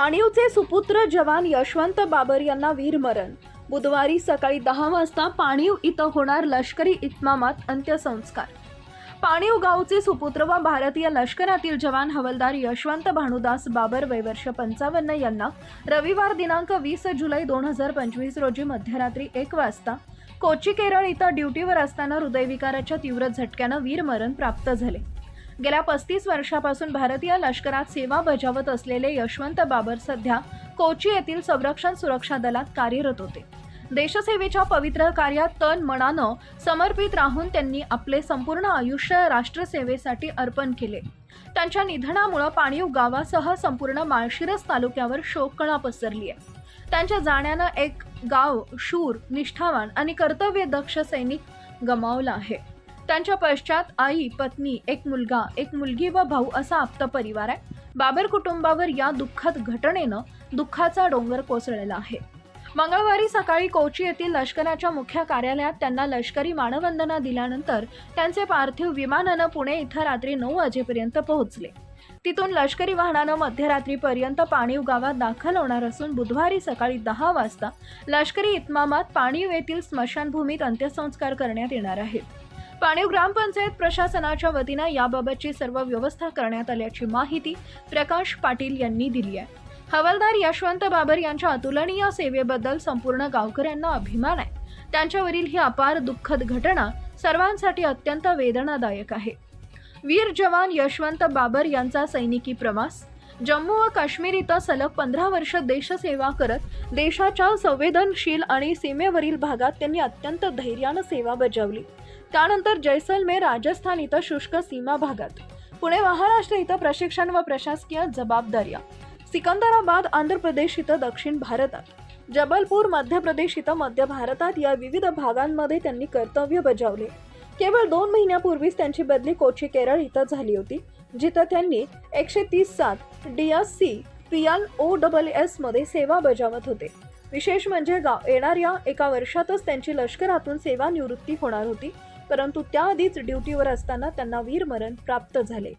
पाणीवचे सुपुत्र जवान यशवंत बाबर यांना वीरमरण. बुधवारी सकाळी दहा वाजता पाणीव इथं होणार लष्करी इतमामात अंत्यसंस्कार. पाणीव गावचे सुपुत्र व भारतीय लष्करातील जवान हवलदार यशवंत भानुदास बाबर वैवर्ष पंचावन्न यांना रविवार दिनांक वीस जुलै दोन हजार पंचवीस रोजी मध्यरात्री एक वाजता कोची केरळ इथं ड्युटीवर असताना हृदयविकाराच्या तीव्र झटक्यानं वीरमरण प्राप्त झाले. गेल्या पस्तीस वर्षापासून भारतीय लष्करात सेवा बजावत असलेले यशवंत बाबर सध्या कोची येथील संरक्षण सुरक्षा दलात कार्यरत होते. देशसेवेच्या पवित्र कार्यात तन मनानं समर्पित राहून त्यांनी आपले संपूर्ण आयुष्य राष्ट्रसेवेसाठी अर्पण केले. त्यांच्या निधनामुळं पाणीव गावासह संपूर्ण माळशिरस तालुक्यावर शोककळा पसरली आहे त्यांच्या जाण्यानं एक गाव शूर निष्ठावान आणि कर्तव्यदक्ष सैनिक गमावला आहे. त्यांच्या पश्चात आई पत्नी एक मुलगा एक मुलगी व भाऊ असा आप्त परिवार आहे. बाबर कुटुंबावर या दुःखद घटनेनं दुःखाचा डोंगर कोसळलेला आहे. मंगळवारी सकाळी कोची येथील लष्कराच्या मुख्य कार्यालयात त्यांना लष्करी मानवंदना दिल्यानंतर त्यांचे पार्थिव विमानानं पुणे इथं रात्री नऊ वाजेपर्यंत पोहोचले. तिथून लष्करी वाहनानं मध्यरात्रीपर्यंत पाणीव गावात दाखल होणार असून बुधवारी सकाळी दहा वाजता लष्करी इतमामात पाणीव येथील स्मशानभूमीत अंत्यसंस्कार करण्यात येणार आहेत. पाणीव ग्रामपंचायत प्रशासनाच्या वतीनं याबाबतची सर्व व्यवस्था करण्यात आल्याची माहिती प्रकाश पाटील यांनी दिली आहे. हवालदार यशवंत बाबर यांच्या अतुलनीय सेवेबद्दल संपूर्ण गावकऱ्यांना अभिमान आहे. त्यांच्यावरील ही अपार दुःखद घटना सर्वांसाठी अत्यंत वेदनादायक आहे. वीर जवान यशवंत बाबर यांचा सैनिकी प्रवास जम्मू व काश्मीर इथं सलग पंधरा वर्ष देशसेवा करत देशाच्या संवेदनशील आणि सीमेवरील भागात त्यांनी अत्यंत धैर्यानं सेवा बजावली. त्यानंतर जैसलमेर राजस्थान इथं शुष्क सीमा भागात पुणे महाराष्ट्र इथं प्रशिक्षण व प्रशासकीय जबाबदाऱ्या सिकंदराबाद आंध्र प्रदेश इथं दक्षिण भारतात जबलपूर मध्य प्रदेश इथं मध्य भारतात या विविध भागांमध्ये त्यांनी कर्तव्य बजावले. केवळ दोन महिन्यापूर्वीच त्यांची बदली कोची केरळ इथं झाली होती. जिथं त्यांनी एकशे तीस सात D S C P L O double एसमध्ये सेवा बजावत होते. विशेष म्हणजे गाव येणाऱ्या एका वर्षातच त्यांची लष्करातून सेवानिवृत्ती होणार होती परंतु त्याआधीच ड्युटीवर असताना त्यांना वीरमरण प्राप्त झाले.